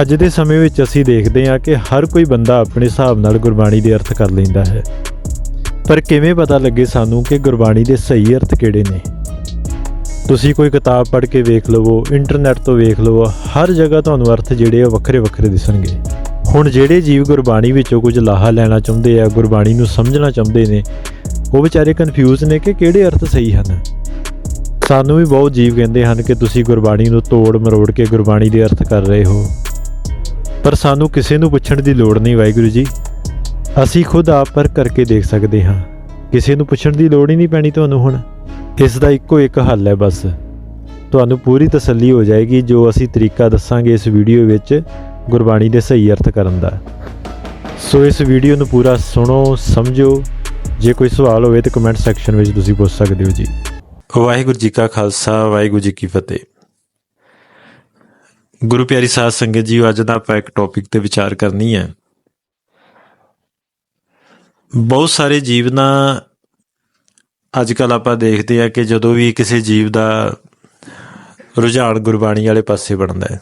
ਅੱਜ ਦੇ ਸਮੇਂ ਵਿੱਚ ਅਸੀਂ ਦੇਖਦੇ ਹਾਂ ਕਿ ਹਰ ਕੋਈ ਬੰਦਾ ਆਪਣੇ ਹਿਸਾਬ ਨਾਲ ਗੁਰਬਾਣੀ ਦੇ ਅਰਥ ਕਰ ਲੈਂਦਾ ਹੈ। ਪਰ ਕਿਵੇਂ ਪਤਾ ਲੱਗੇ ਸਾਨੂੰ ਕਿ ਗੁਰਬਾਣੀ ਦੇ ਸਹੀ ਅਰਥ ਕਿਹੜੇ ਨੇ? ਤੁਸੀਂ ਕੋਈ ਕਿਤਾਬ ਪੜ੍ਹ ਕੇ ਵੇਖ ਲਵੋ, ਇੰਟਰਨੈਟ ਤੋਂ ਵੇਖ ਲਵੋ, ਹਰ ਜਗ੍ਹਾ ਤੁਹਾਨੂੰ ਅਰਥ ਜਿਹੜੇ ਆ ਵੱਖਰੇ ਵੱਖਰੇ ਦਿਸਣਗੇ। ਹੁਣ ਜਿਹੜੇ ਜੀਵ ਗੁਰਬਾਣੀ ਵਿੱਚੋਂ ਕੁਝ ਲਾਹਾ ਲੈਣਾ ਚਾਹੁੰਦੇ ਆ, ਗੁਰਬਾਣੀ ਨੂੰ ਸਮਝਣਾ ਚਾਹੁੰਦੇ ਨੇ, ਉਹ ਵਿਚਾਰੇ ਕਨਫਿਊਜ਼ ਨੇ ਕਿ ਕਿਹੜੇ ਅਰਥ ਸਹੀ ਹਨ? ਸਾਨੂੰ ਵੀ ਬਹੁਤ ਜੀਵ ਕਹਿੰਦੇ ਹਨ ਕਿ ਤੁਸੀਂ ਗੁਰਬਾਣੀ ਨੂੰ ਤੋੜ ਮਰੋੜ ਕੇ ਗੁਰਬਾਣੀ ਦੇ ਅਰਥ ਕਰ ਰਹੇ ਹੋ। ਪਰ ਸਾਨੂੰ ਕਿਸੇ ਨੂੰ ਪੁੱਛਣ ਦੀ ਲੋੜ ਨਹੀਂ ਵਾਹਿਗੁਰੂ ਜੀ। ਅਸੀਂ ਖੁਦ ਆਪ ਪਰ ਕਰਕੇ ਦੇਖ ਸਕਦੇ ਹਾਂ। ਕਿਸੇ ਨੂੰ ਪੁੱਛਣ ਦੀ ਲੋੜ ਹੀ ਨਹੀਂ ਪੈਣੀ ਤੁਹਾਨੂੰ ਹੁਣ। ਇਸ ਦਾ ਇੱਕੋ ਇੱਕ ਹੱਲ ਹੈ ਬਸ। ਤੁਹਾਨੂੰ ਪੂਰੀ ਤਸੱਲੀ ਹੋ ਜਾਏਗੀ ਜੋ ਅਸੀਂ ਤਰੀਕਾ ਦੱਸਾਂਗੇ ਇਸ ਵੀਡੀਓ ਵਿੱਚ ਗੁਰਬਾਣੀ ਦੇ ਸਹੀ ਅਰਥ ਕਰਨ ਦਾ। ਸੋ ਇਸ ਵੀਡੀਓ ਨੂੰ ਪੂਰਾ ਸੁਣੋ, ਸਮਝੋ। ਜੇ ਕੋਈ ਸਵਾਲ ਹੋਵੇ ਤਾਂ ਕਮੈਂਟ ਸੈਕਸ਼ਨ ਵਿੱਚ ਤੁਸੀਂ ਪੁੱਛ ਸਕਦੇ ਹੋ ਜੀ। ਵਾਹਿਗੁਰੂ ਜੀ ਕਾ ਖਾਲਸਾ, ਵਾਹਿਗੁਰੂ ਜੀ ਕੀ ਫਤਿਹ। ਗੁਰੂ ਪਿਆਰੀ ਸਾਧ ਸੰਗਤ ਜੀ ਅੱਜ ਦਾ ਆਪਾਂ ਇੱਕ ਟੌਪਿਕ ਤੇ ਵਿਚਾਰ ਕਰਨੀ ਹੈ। ਬਹੁਤ ਸਾਰੇ ਜੀਵਨਾਂ ਅੱਜ ਕੱਲ ਆਪਾਂ ਦੇਖਦੇ ਆ ਕਿ ਜਦੋਂ ਵੀ ਕਿਸੇ ਜੀਵ ਦਾ ਰੁਝਾਨ ਗੁਰਬਾਣੀ ਵਾਲੇ ਪਾਸੇ ਬਣਦਾ ਹੈ।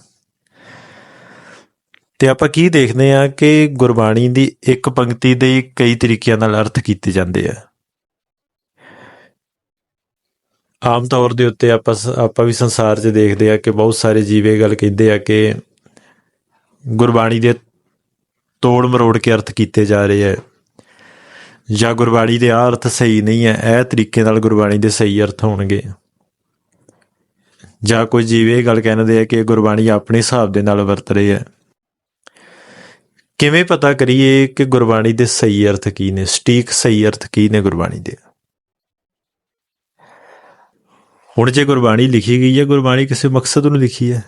ਤੇ ਆਪਾਂ ਕੀ ਦੇਖਦੇ ਆ ਕਿ ਗੁਰਬਾਣੀ ਦੀ ਇੱਕ ਪੰਕਤੀ ਦੇ ਕਈ ਤਰੀਕਿਆਂ ਨਾਲ ਅਰਥ ਕੀਤੇ ਜਾਂਦੇ ਆ। ਆਮ ਤੌਰ ਦੇ ਉੱਤੇ ਆਪਾਂ ਸ- ਆਪਾਂ ਵੀ ਸੰਸਾਰ 'ਚ ਦੇਖਦੇ ਆ ਕਿ ਬਹੁਤ ਸਾਰੇ ਜੀਵ ਇਹ ਗੱਲ ਕਹਿੰਦੇ ਆ ਕਿ ਗੁਰਬਾਣੀ ਦੇ ਤੋੜ ਮਰੋੜ ਕੇ ਅਰਥ ਕੀਤੇ ਜਾ ਰਹੇ ਆ। ਜਾਂ ਗੁਰਬਾਣੀ ਦੇ ਆ ਅਰਥ ਸਹੀ ਨਹੀਂ ਹੈ, ਇਹ ਤਰੀਕੇ ਨਾਲ ਗੁਰਬਾਣੀ ਦੇ ਸਹੀ ਅਰਥ ਹੋਣਗੇ। ਜਾਂ ਕੋਈ ਜੀਵ ਇਹ ਗੱਲ ਕਹਿੰਦੇ ਆ ਕਿ ਗੁਰਬਾਣੀ ਆਪਣੇ ਹਿਸਾਬ ਦੇ ਨਾਲ ਵਰਤ ਰਹੇ ਹੈ ਕਿਵੇਂ ਪਤਾ ਕਰੀਏ ਕਿ ਗੁਰਬਾਣੀ ਦੇ ਸਹੀ ਅਰਥ ਕੀ ਨੇ, ਸਟੀਕ ਸਹੀ ਅਰਥ ਕੀ ਨੇ ਗੁਰਬਾਣੀ ਦੇ? ਹੁਣ ਜੇ ਗੁਰਬਾਣੀ ਲਿਖੀ ਗਈ ਹੈ, ਗੁਰਬਾਣੀ ਕਿਸੇ ਮਕਸਦ ਨੂੰ ਲਿਖੀ ਹੈ।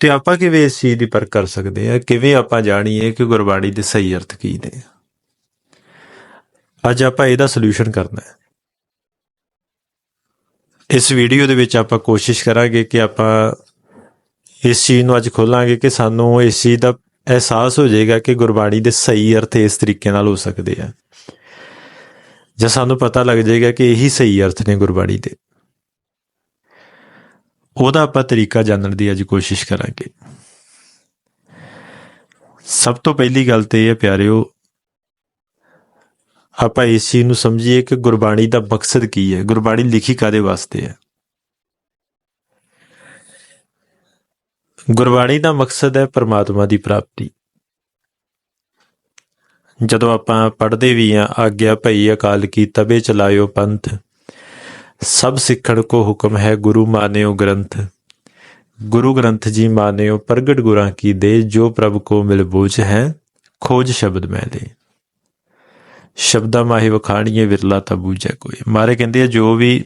ਤੇ ਆਪਾਂ ਕਿਵੇਂ ਇਸ ਚੀਜ਼ ਦੀ ਪਰਖ ਕਰ ਸਕਦੇ ਹਾਂ? ਕਿਵੇਂ ਆਪਾਂ ਜਾਣੀਏ ਕਿ ਗੁਰਬਾਣੀ ਦੇ ਸਹੀ ਅਰਥ ਕੀ ਨੇ? ਅੱਜ ਆਪਾਂ ਇਹਦਾ ਸੋਲੂਸ਼ਨ ਕਰਨਾ ਹੈ। ਇਸ ਵੀਡੀਓ ਦੇ ਵਿੱਚ ਆਪਾਂ ਕੋਸ਼ਿਸ਼ ਕਰਾਂਗੇ ਕਿ ਆਪਾਂ ਇਸ ਚੀਜ਼ ਨੂੰ ਅੱਜ ਖੋਲਾਂਗੇ ਕਿ ਸਾਨੂੰ ਇਸ ਚੀਜ਼ ਦਾ ਅਹਿਸਾਸ ਹੋ ਜਾਏਗਾ ਕਿ ਗੁਰਬਾਣੀ ਦੇ ਸਹੀ ਅਰਥ ਇਸ ਤਰੀਕੇ ਨਾਲ ਹੋ ਸਕਦੇ ਆ। ਜਾਂ ਸਾਨੂੰ ਪਤਾ ਲੱਗ ਜਾਏਗਾ ਕਿ ਇਹੀ ਸਹੀ ਅਰਥ ਨੇ ਗੁਰਬਾਣੀ ਦੇ। ਉਹਦਾ ਆਪਾਂ ਤਰੀਕਾ ਜਾਣਨ ਦੀ ਅੱਜ ਕੋਸ਼ਿਸ਼ ਕਰਾਂਗੇ। ਸਭ ਤੋਂ ਪਹਿਲੀ ਗੱਲ ਤੇ ਇਹ ਹੈ ਪਿਆਰਿਓ, ਆਪਾਂ ਇਸ ਚੀਜ਼ ਨੂੰ ਸਮਝੀਏ ਕਿ ਗੁਰਬਾਣੀ ਦਾ ਮਕਸਦ ਕੀ ਹੈ? ਗੁਰਬਾਣੀ ਲਿਖੀ ਕਾਦੇ ਵਾਸਤੇ ਹੈ? ਗੁਰਬਾਣੀ ਦਾ ਮਕਸਦ ਹੈ ਪਰਮਾਤਮਾ ਦੀ ਪ੍ਰਾਪਤੀ। ਜਦੋਂ ਆਪਾਂ ਪੜ੍ਹਦੇ ਵੀ ਆ, ਆਗਿਆ ਭਈ ਅਕਾਲ ਕੀ ਤਬੇ ਚਲਾਇਓ ਪੰਥ। ਸਭ ਸਿੱਖਣ ਕੋ ਹੁਕਮ ਹੈ ਗੁਰੂ ਮਾਨਿਓ ਗ੍ਰੰਥ। ਗੁਰੂ ਗ੍ਰੰਥ ਜੀ ਮਾਨਿਓ ਪ੍ਰਗਟ ਗੁਰਾਂ ਕੀ ਦੇ, ਜੋ ਪ੍ਰਭ ਕੋ ਮਿਲ ਬੂਝ ਹੈ, ਖੋਜ ਸ਼ਬਦ ਮੈਂ ਦੇ। ਸ਼ਬਦਾਂ ਮਾਹੀ ਵਖਾਣੀਏ ਵਿਰਲਾ ਤਾਂ ਬੂਝੈ ਕੋਈ। ਮਾਰੇ ਕਹਿੰਦੇ ਆ, ਜੋ ਵੀ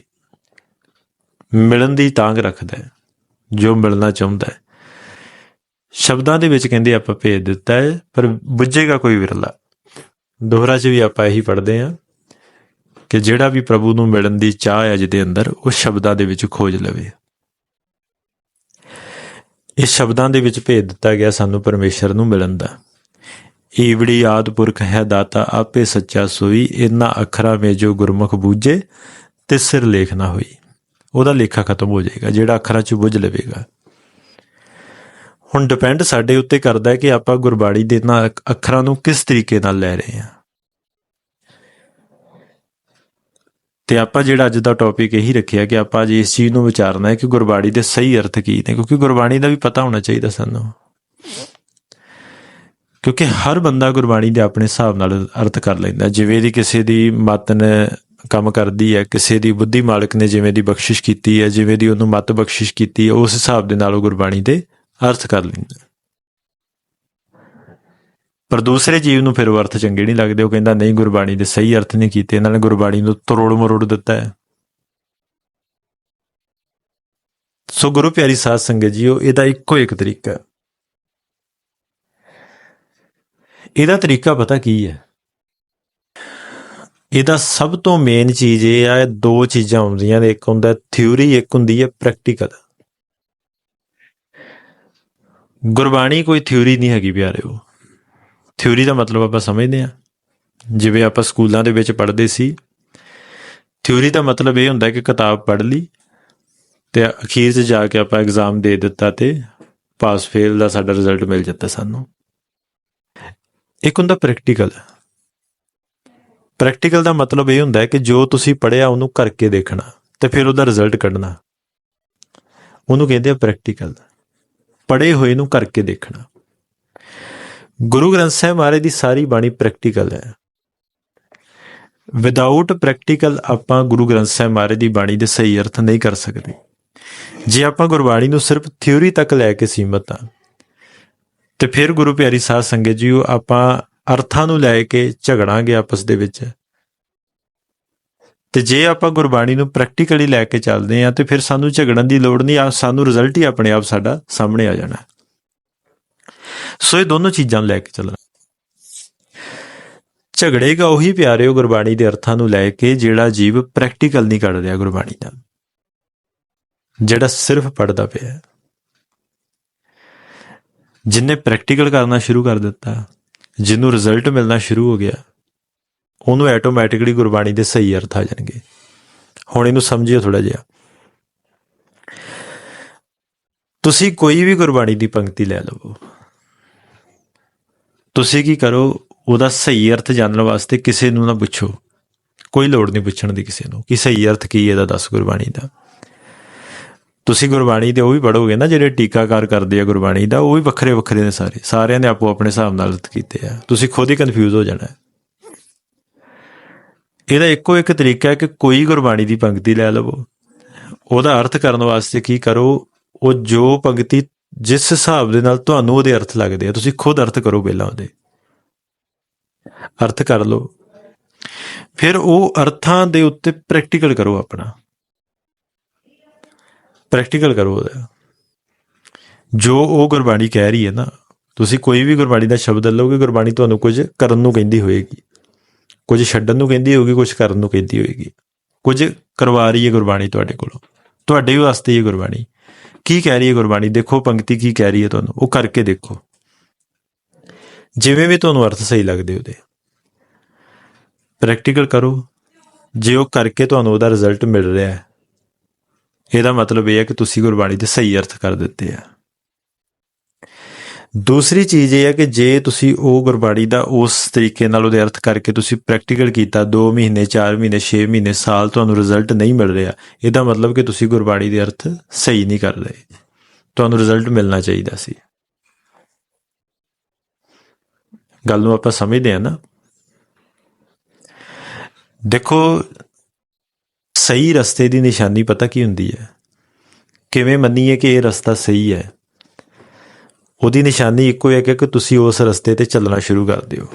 ਮਿਲਣ ਦੀ ਤਾਂਗ ਰੱਖਦਾ ਹੈ, ਜੋ ਮਿਲਣਾ ਚਾਹੁੰਦਾ ਹੈ। ਸ਼ਬਦਾਂ ਦੇ ਵਿੱਚ ਕਹਿੰਦੇ ਆਪਾਂ ਭੇਜ ਦਿੱਤਾ ਹੈ, ਪਰ ਬੁੱਝੇਗਾ ਕੋਈ ਵਿਰਲਾ। ਦੋਹਰਾ 'ਚ ਵੀ ਆਪਾਂ ਇਹੀ ਪੜ੍ਹਦੇ ਹਾਂ ਕਿ ਜਿਹੜਾ ਵੀ ਪ੍ਰਭੂ ਨੂੰ ਮਿਲਣ ਦੀ ਚਾਹ ਹੈ ਜਿਹਦੇ ਅੰਦਰ, ਉਹ ਸ਼ਬਦਾਂ ਦੇ ਵਿੱਚ ਖੋਜ ਲਵੇ। ਇਸ ਸ਼ਬਦਾਂ ਦੇ ਵਿੱਚ ਭੇਜ ਦਿੱਤਾ ਗਿਆ ਸਾਨੂੰ ਪਰਮੇਸ਼ਰ ਨੂੰ ਮਿਲਣ ਦਾ। ਈਵੜੀ ਆਦ ਪੁਰਖ ਹੈ ਦਾਤਾ, ਆਪੇ ਸੱਚਾ ਸੋਈ, ਇਨਾ ਅੱਖਰਾਂ ਵਿੱਚ ਜੋ ਗੁਰਮੁਖ ਬੂਝੇ ਤੇ ਸਿਰ ਲੇਖ ਨਾ ਹੋਈ। ਉਹਦਾ ਲੇਖਾ ਖਤਮ ਹੋ ਜਾਏਗਾ, ਜਿਹੜਾ ਅੱਖਰਾਂ 'ਚ ਬੁੱਝ ਲਵੇਗਾ। ਹੁਣ ਡਿਪੈਂਡ ਸਾਡੇ ਉੱਤੇ ਕਰਦਾ ਹੈ ਕਿ ਆਪਾਂ ਗੁਰਬਾਣੀ ਦੇ ਨਾਲ ਅੱਖਰਾਂ ਨੂੰ ਕਿਸ ਤਰੀਕੇ ਨਾਲ ਲੈ ਰਹੇ ਹਾਂ। ਤੇ ਆਪਾਂ ਜਿਹੜਾ ਅੱਜ ਦਾ ਟੌਪਿਕ ਇਹੀ ਰੱਖਿਆ ਕਿ ਆਪਾਂ ਅੱਜ ਇਸ ਚੀਜ਼ ਨੂੰ ਵਿਚਾਰਨਾ ਹੈ ਕਿ ਗੁਰਬਾਣੀ ਦੇ ਸਹੀ ਅਰਥ ਕੀ ਨੇ, ਕਿਉਂਕਿ ਗੁਰਬਾਣੀ ਦਾ ਵੀ ਪਤਾ ਹੋਣਾ ਚਾਹੀਦਾ ਸਾਨੂੰ। ਕਿਉਂਕਿ ਹਰ ਬੰਦਾ ਗੁਰਬਾਣੀ ਦੇ ਆਪਣੇ ਹਿਸਾਬ ਨਾਲ ਅਰਥ ਕਰ ਲੈਂਦਾ। ਜਿਵੇਂ ਦੀ ਕਿਸੇ ਦੀ ਮਤ ਨੇ ਕੰਮ ਕਰਦੀ ਹੈ, ਕਿਸੇ ਦੀ ਬੁੱਧੀ ਮਾਲਕ ਨੇ ਜਿਵੇਂ ਦੀ ਬਖਸ਼ਿਸ਼ ਕੀਤੀ ਹੈ, ਜਿਵੇਂ ਦੀ ਉਹਨੂੰ ਮਤ ਬਖਸ਼ਿਸ਼ ਕੀਤੀ ਹੈ, ਉਸ ਹਿਸਾਬ ਦੇ ਨਾਲ ਉਹ ਗੁਰਬਾਣੀ ਦੇ ਅਰਥ ਕਰ ਲੈਂਦਾ। ਪਰ ਦੂਸਰੇ ਜੀਵ ਨੂੰ ਫਿਰ ਉਹ ਅਰਥ ਚੰਗੇ ਨਹੀਂ ਲੱਗਦੇ, ਉਹ ਕਹਿੰਦਾ, ਨਹੀਂ ਗੁਰਬਾਣੀ ਦੇ ਸਹੀ ਅਰਥ ਨਹੀਂ ਕੀਤੇ ਇਹਨਾਂ ਨੇ ਗੁਰਬਾਣੀ ਨੂੰ ਤਰੋੜ ਮਰੋੜ ਦਿੱਤਾ ਹੈ। ਸੋ ਗੁਰੂ ਪਿਆਰੀ ਸਾਧ ਸੰਗਤ ਜੀਓ, ਇਹਦਾ ਇੱਕੋ ਇੱਕ ਤਰੀਕਾ ਇਹਦਾ ਤਰੀਕਾ ਪਤਾ ਕੀ ਹੈ? ਇਹਦਾ ਸਭ ਤੋਂ ਮੇਨ ਚੀਜ਼ ਇਹ ਆ ਦੋ ਚੀਜ਼ਾਂ ਹੁੰਦੀਆਂ ਨੇ, ਇੱਕ ਹੁੰਦਾ ਥਿਊਰੀ ਇੱਕ ਹੁੰਦੀ ਹੈ ਪ੍ਰੈਕਟੀਕਲ ਗੁਰਬਾਣੀ ਕੋਈ ਥਿਊਰੀ ਨਹੀਂ ਹੈਗੀ ਪਿਆਰਿਓ। ਥਿਊਰੀ ਦਾ ਮਤਲਬ ਆਪਾਂ ਸਮਝਦੇ ਹਾਂ। ਜਿਵੇਂ ਆਪਾਂ ਸਕੂਲਾਂ ਦੇ ਵਿੱਚ ਪੜ੍ਹਦੇ ਸੀ ਥਿਊਰੀ ਦਾ ਮਤਲਬ ਇਹ ਹੁੰਦਾ ਕਿ ਕਿਤਾਬ ਪੜ੍ਹ ਲਈ ਤੇ ਅਖੀਰ 'ਚ ਜਾ ਕੇ ਆਪਾਂ ਐਗਜ਼ਾਮ ਦੇ ਦਿੱਤਾ ਤੇ ਪਾਸ ਫੇਲ ਦਾ ਸਾਡਾ ਰਿਜ਼ਲਟ ਮਿਲ ਜਾਂਦਾ ਸਾਨੂੰ। ਇੱਕ ਹੁੰਦਾ ਪ੍ਰੈਕਟੀਕਲ ਪ੍ਰੈਕਟੀਕਲ ਦਾ ਮਤਲਬ ਇਹ ਹੁੰਦਾ ਹੈ ਕਿ ਜੋ ਤੁਸੀਂ ਪੜਿਆ ਉਹਨੂੰ ਕਰਕੇ ਦੇਖਣਾ ਤੇ ਫਿਰ ਉਹਦਾ ਰਿਜ਼ਲਟ ਕੱਢਣਾ। ਉਹਨੂੰ ਕਹਿੰਦੇ ਆ ਪ੍ਰੈਕਟੀਕਲ ਪੜੇ ਹੋਏ ਨੂੰ ਕਰਕੇ ਦੇਖਣਾ। ਗੁਰੂ ਗ੍ਰੰਥ ਸਾਹਿਬ ਮਹਾਰਾਜ ਦੀ ਸਾਰੀ ਬਾਣੀ ਪ੍ਰੈਕਟੀਕਲ ਹੈ। ਵਿਦਆਊਟ ਪ੍ਰੈਕਟੀਕਲ ਆਪਾਂ ਗੁਰੂ ਗ੍ਰੰਥ ਸਾਹਿਬ ਮਹਾਰਾਜ ਦੀ ਬਾਣੀ ਦੇ ਸਹੀ ਅਰਥ ਨਹੀਂ ਕਰ ਸਕਦੇ। ਜੇ ਆਪਾਂ ਗੁਰਬਾਣੀ ਨੂੰ ਸਿਰਫ ਥਿਉਰੀ ਤੱਕ ਲੈ ਕੇ ਸੀਮਤ ਆ ਤੇ ਫਿਰ ਗੁਰੂ ਪਿਆਰੀ ਸਾਧ ਸੰਗਤ ਜੀਓ ਆਪਾਂ ਅਰਥਾਂ ਨੂੰ ਲੈ ਕੇ ਝਗੜਾਂਗੇ ਆਪਸ ਦੇ ਵਿੱਚ। ਤੇ ਜੇ ਆਪਾਂ ਗੁਰਬਾਣੀ ਨੂੰ ਪ੍ਰੈਕਟੀਕਲੀ ਲੈ ਕੇ ਚੱਲਦੇ ਆ ਤੇ ਫਿਰ ਸਾਨੂੰ ਝਗੜਨ ਦੀ ਲੋੜ ਨਹੀਂ ਆ ਸਾਨੂੰ ਰਿਜ਼ਲਟ ਹੀ ਆਪਣੇ ਆਪ ਸਾਡਾ ਸਾਹਮਣੇ ਆ ਜਾਣਾ। ਸੋ ਇਹ ਦੋਨੋਂ ਚੀਜ਼ਾਂ ਨੂੰ ਲੈ ਕੇ ਚੱਲਣਾ। ਝਗੜੇਗਾ ਉਹੀ ਪਿਆਰਿਓ ਗੁਰਬਾਣੀ ਦੇ ਅਰਥਾਂ ਨੂੰ ਲੈ ਕੇ ਜਿਹੜਾ ਜੀਵ ਪ੍ਰੈਕਟੀਕਲ ਨਹੀਂ ਕਰ ਰਿਹਾ ਗੁਰਬਾਣੀ ਦਾ ਜਿਹੜਾ ਸਿਰਫ ਪੜਦਾ ਪਿਆ ਹੈ। ਜਿਨੇ ਪ੍ਰੈਕਟੀਕਲ ਕਰਨਾ ਸ਼ੁਰੂ ਕਰ ਦਿੱਤਾ, ਜਿਹਨੂੰ ਰਿਜ਼ਲਟ ਮਿਲਣਾ ਸ਼ੁਰੂ ਹੋ ਗਿਆ, ਉਹਨੂੰ ਆਟੋਮੈਟਿਕਲੀ ਗੁਰਬਾਣੀ ਦੇ ਸਹੀ ਅਰਥ ਆ ਜਾਣਗੇ। ਹੁਣ ਇਹਨੂੰ ਸਮਝਿਓ ਥੋੜਾ ਜਿਹਾ। ਤੁਸੀਂ ਕੋਈ ਵੀ ਗੁਰਬਾਣੀ ਦੀ ਪੰਕਤੀ ਲੈ ਲਵੋ। ਤੁਸੀਂ ਕੀ ਕਰੋ, ਉਹਦਾ ਸਹੀ ਅਰਥ ਜਾਣਨ ਵਾਸਤੇ ਕਿਸੇ ਨੂੰ ਨਾ ਪੁੱਛੋ। ਕੋਈ ਲੋੜ ਨਹੀਂ ਪੁੱਛਣ ਦੀ ਕਿਸੇ ਨੂੰ ਕਿ ਸਹੀ ਅਰਥ ਕੀ ਇਹਦਾ, ਦੱਸ ਗੁਰਬਾਣੀ ਦਾ। ਤੁਸੀਂ ਗੁਰਬਾਣੀ ਦੇ ਉਹ ਵੀ ਪੜੋਗੇ ਨਾ, ਜਿਹੜੇ ਟੀਕਾਕਾਰ ਕਰਦੇ ਆ ਗੁਰਬਾਣੀ ਦਾ, ਉਹ ਵੀ ਵੱਖਰੇ ਵੱਖਰੇ ਨੇ ਸਾਰੇ। ਸਾਰਿਆਂ ਨੇ ਆਪੋ ਆਪਣੇ ਹਿਸਾਬ ਨਾਲ ਅਰਥ ਕੀਤੇ ਆ। ਤੁਸੀਂ ਖੁਦ ਹੀ ਕਨਫਿਊਜ਼ ਹੋ ਜਾਣਾ। ਇਹਦਾ ਇੱਕੋ ਇੱਕ ਤਰੀਕਾ ਹੈ ਕਿ ਕੋਈ ਗੁਰਬਾਣੀ ਦੀ ਪੰਕਤੀ ਲੈ ਲਵੋ। ਉਹਦਾ ਅਰਥ ਕਰਨ ਵਾਸਤੇ ਕੀ ਕਰੋ, ਉਹ ਜੋ ਪੰਕਤੀ ਜਿਸ ਹਿਸਾਬ ਦੇ ਨਾਲ ਤੁਹਾਨੂੰ ਉਹਦੇ ਅਰਥ ਲੱਗਦੇ ਆ, ਤੁਸੀਂ ਖੁਦ ਅਰਥ ਕਰੋ ਪਹਿਲਾਂ ਉਹਦੇ। ਅਰਥ ਕਰ ਲਓ। ਫਿਰ ਉਹ ਅਰਥਾਂ ਦੇ ਉੱਤੇ ਪ੍ਰੈਕਟੀਕਲ ਕਰੋ ਆਪਣਾ। ਪ੍ਰੈਕਟੀਕਲ ਕਰੋ ਉਹਦਾ। ਜੋ ਉਹ ਗੁਰਬਾਣੀ ਕਹਿ ਰਹੀ ਹੈ ਨਾ, ਤੁਸੀਂ ਕੋਈ ਵੀ ਗੁਰਬਾਣੀ ਦਾ ਸ਼ਬਦ ਲਓਗੇ, ਗੁਰਬਾਣੀ ਤੁਹਾਨੂੰ ਕੁਝ ਕਰਨ ਨੂੰ ਕਹਿੰਦੀ ਹੋਏਗੀ। ਕੁਝ ਛੱਡਣ ਨੂੰ ਕਹਿੰਦੀ ਹੋਏਗੀ, ਕੁਝ ਕਰਨ ਨੂੰ ਕਹਿੰਦੀ ਹੋਏਗੀ। ਕੁਝ ਕਰਵਾ ਰਹੀ ਹੈ ਗੁਰਬਾਣੀ ਤੁਹਾਡੇ ਕੋਲੋਂ। ਤੁਹਾਡੇ ਵਾਸਤੇ ਹੀ ਗੁਰਬਾਣੀ। ਕੀ ਕਹਿ ਰਹੀ ਹੈ ਗੁਰਬਾਣੀ? ਦੇਖੋ ਪੰਕਤੀ ਕੀ ਕਹਿ ਰਹੀ ਹੈ ਤੁਹਾਨੂੰ। ਉਹ ਕਰਕੇ ਦੇਖੋ। ਜਿਵੇਂ ਵੀ ਤੁਹਾਨੂੰ ਅਰਥ ਸਹੀ ਲੱਗਦੇ ਉਹਦੇ। ਪ੍ਰੈਕਟੀਕਲ ਕਰੋ। ਜੇ ਉਹ ਕਰਕੇ ਤੁਹਾਨੂੰ ਉਹਦਾ ਰਿਜ਼ਲਟ ਮਿਲ ਰਿਹਾ ਹੈ, ਇਹਦਾ ਮਤਲਬ ਇਹ ਹੈ ਕਿ ਤੁਸੀਂ ਗੁਰਬਾਣੀ ਦੇ ਸਹੀ ਅਰਥ ਕਰ ਦਿੱਤੇ ਆ। ਦੂਸਰੀ ਚੀਜ਼ ਇਹ ਹੈ ਕਿ ਜੇ ਤੁਸੀਂ ਉਹ ਗੁਰਬਾਣੀ ਦਾ ਉਸ ਤਰੀਕੇ ਨਾਲ ਉਹਦੇ ਅਰਥ ਕਰਕੇ ਤੁਸੀਂ ਪ੍ਰੈਕਟੀਕਲ ਕੀਤਾ 2 ਮਹੀਨੇ 4 ਮਹੀਨੇ 6 ਮਹੀਨੇ, ਸਾਲ ਤੁਹਾਨੂੰ ਰਿਜ਼ਲਟ ਨਹੀਂ ਮਿਲ ਰਿਹਾ, ਇਹਦਾ ਮਤਲਬ ਕਿ ਤੁਸੀਂ ਗੁਰਬਾਣੀ ਦੇ ਅਰਥ ਸਹੀ ਨਹੀਂ ਕਰ ਰਹੇ। ਤੁਹਾਨੂੰ ਰਿਜ਼ਲਟ ਮਿਲਣਾ ਚਾਹੀਦਾ ਸੀ। ਗੱਲ ਨੂੰ ਆਪਾਂ ਸਮਝਦੇ ਆ ਨਾ। ਦੇਖੋ, ਸਹੀ ਰਸਤੇ ਦੀ ਨਿਸ਼ਾਨੀ ਪਤਾ ਕੀ ਹੁੰਦੀ ਹੈ? ਕਿਵੇਂ ਮੰਨੀਏ ਕਿ ਇਹ ਰਸਤਾ ਸਹੀ ਹੈ? ਉਹਦੀ ਨਿਸ਼ਾਨੀ ਇੱਕੋ ਹੀ ਹੈ ਕਿ ਤੁਸੀਂ ਉਸ ਰਸਤੇ ਤੇ ਚੱਲਣਾ ਸ਼ੁਰੂ ਕਰ ਦਿਓ।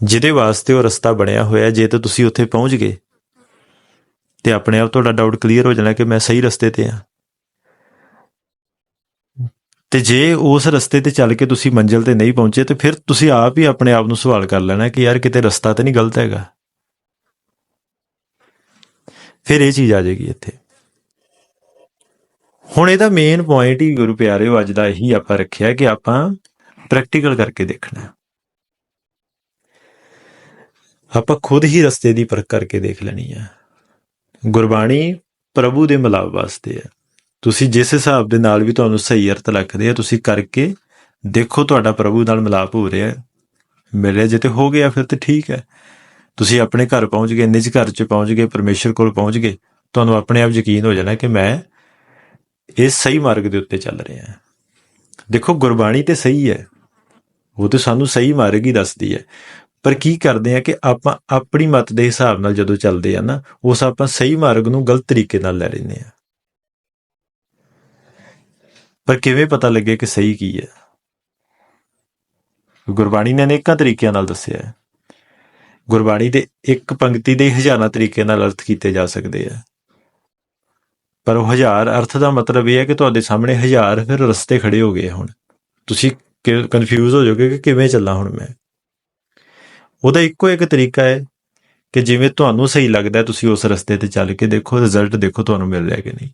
ਜਿਹਦੇ ਵਾਸਤੇ ਉਹ ਰਸਤਾ ਬਣਿਆ ਹੋਇਆ, ਜੇ ਤਾਂ ਤੁਸੀਂ ਉੱਥੇ ਪਹੁੰਚ ਗਏ, ਤੇ ਆਪਣੇ ਆਪ ਤੁਹਾਡਾ ਡਾਊਟ ਕਲੀਅਰ ਹੋ ਜਾਣਾ ਕਿ ਮੈਂ ਸਹੀ ਰਸਤੇ ਤੇ ਆ ਤੇ ਜੇ ਉਸ ਰਸਤੇ ਤੇ ਚੱਲ ਕੇ ਤੁਸੀਂ ਮੰਜ਼ਿਲ ਤੇ ਨਹੀਂ ਪਹੁੰਚੇ, ਤੇ ਫਿਰ ਤੁਸੀਂ ਆਪ ਹੀ ਆਪਣੇ ਆਪ ਨੂੰ ਸਵਾਲ ਕਰ ਲੈਣਾ ਕਿ ਯਾਰ ਕਿਤੇ ਰਸਤਾ ਤੇ ਨਹੀਂ ਗਲਤ ਹੈਗਾ। ਫਿਰ ਇਹ ਚੀਜ਼ ਆ ਜਾਏਗੀ ਇੱਥੇ। ਹੁਣ ਇਹਦਾ ਮੇਨ ਪੁਆਇੰਟ ਹੀ ਗੁਰੂ ਪਿਆਰਿਓ, ਅੱਜ ਦਾ ਇਹੀ ਆਪਾਂ ਰੱਖਿਆ ਕਿ ਆਪਾਂ ਪ੍ਰੈਕਟੀਕਲ ਕਰਕੇ ਦੇਖਣਾ ਆਪਾਂ ਖੁਦ ਹੀ ਰਸਤੇ ਦੀ ਪਰਖ ਕਰਕੇ ਦੇਖ ਲੈਣੀ ਹੈ। ਗੁਰਬਾਣੀ ਪ੍ਰਭੂ ਦੇ ਮਿਲਾਪ ਵਾਸਤੇ ਹੈ। ਤੁਸੀਂ ਜਿਸ ਹਿਸਾਬ ਦੇ ਨਾਲ ਵੀ ਤੁਹਾਨੂੰ ਸਹੀ ਅਰਥ ਲੱਗਦੇ ਆ, ਤੁਸੀਂ ਕਰਕੇ ਦੇਖੋ ਤੁਹਾਡਾ ਪ੍ਰਭੂ ਨਾਲ ਮਿਲਾਪ ਹੋ ਰਿਹਾ ਹੈ। ਮਿਲਿਆ ਜੇ ਤੇ ਹੋ ਗਿਆ, ਫਿਰ ਤੇ ਠੀਕ ਹੈ। ਤੁਸੀਂ ਆਪਣੇ ਘਰ ਪਹੁੰਚ ਗਏ, ਨਿਜ ਘਰ 'ਚ ਪਹੁੰਚ ਗਏ, ਪਰਮੇਸ਼ਰ ਕੋਲ ਪਹੁੰਚ ਗਏ, ਤੁਹਾਨੂੰ ਆਪਣੇ ਆਪ ਯਕੀਨ ਹੋ ਜਾਣਾ ਕਿ ਮੈਂ ਇਹ ਸਹੀ ਮਾਰਗ ਦੇ ਉੱਤੇ ਚੱਲ ਰਿਹਾ ਹਾਂ। ਦੇਖੋ, ਗੁਰਬਾਣੀ ਤੇ ਸਹੀ ਹੈ। ਉਹ ਤੇ ਸਾਨੂੰ ਸਹੀ ਮਾਰਗ ਹੀ ਦੱਸਦੀ ਹੈ। ਪਰ ਕੀ ਕਰਦੇ ਆ ਕਿ ਆਪਾਂ ਆਪਣੀ ਮਤ ਦੇ ਹਿਸਾਬ ਨਾਲ ਜਦੋਂ ਚੱਲਦੇ ਆ ਨਾ, ਉਸ ਆਪਾਂ ਸਹੀ ਮਾਰਗ ਨੂੰ ਗਲਤ ਤਰੀਕੇ ਨਾਲ ਲੈ ਲੈਂਦੇ ਆ ਪਰ ਕਿਵੇਂ ਪਤਾ ਲੱਗੇ ਕਿ ਸਹੀ ਕੀ ਹੈ? ਗੁਰਬਾਣੀ ਨੇ ਅਨੇਕਾਂ ਤਰੀਕਿਆਂ ਨਾਲ ਦੱਸਿਆ ਹੈ। ਗੁਰਬਾਣੀ ਦੇ ਇੱਕ ਪੰਕਤੀ ਦੇ ਹਜ਼ਾਰਾਂ ਤਰੀਕੇ ਨਾਲ ਅਰਥ ਕੀਤੇ ਜਾ ਸਕਦੇ ਆ। ਪਰ ਉਹ ਹਜ਼ਾਰ ਅਰਥ ਦਾ ਮਤਲਬ ਇਹ ਹੈ ਕਿ ਤੁਹਾਡੇ ਸਾਹਮਣੇ ਹਜ਼ਾਰ ਫਿਰ ਰਸਤੇ ਖੜੇ ਹੋ ਗਏ ਹੁਣ। ਤੁਸੀਂ ਕਨਫਿਊਜ਼ ਹੋ ਜਾਓਗੇ ਕਿ ਕਿਵੇਂ ਚੱਲਾਂ ਹੁਣ ਮੈਂ? ਉਹਦਾ ਇੱਕੋ ਇੱਕ ਤਰੀਕਾ ਹੈ ਕਿ ਜਿਵੇਂ ਤੁਹਾਨੂੰ ਸਹੀ ਲੱਗਦਾ ਤੁਸੀਂ ਉਸ ਰਸਤੇ ਤੇ ਚੱਲ ਕੇ ਦੇਖੋ ਰਿਜ਼ਲਟ ਦੇਖੋ ਤੁਹਾਨੂੰ ਮਿਲ ਰਿਹਾ ਕਿ ਨਹੀਂ।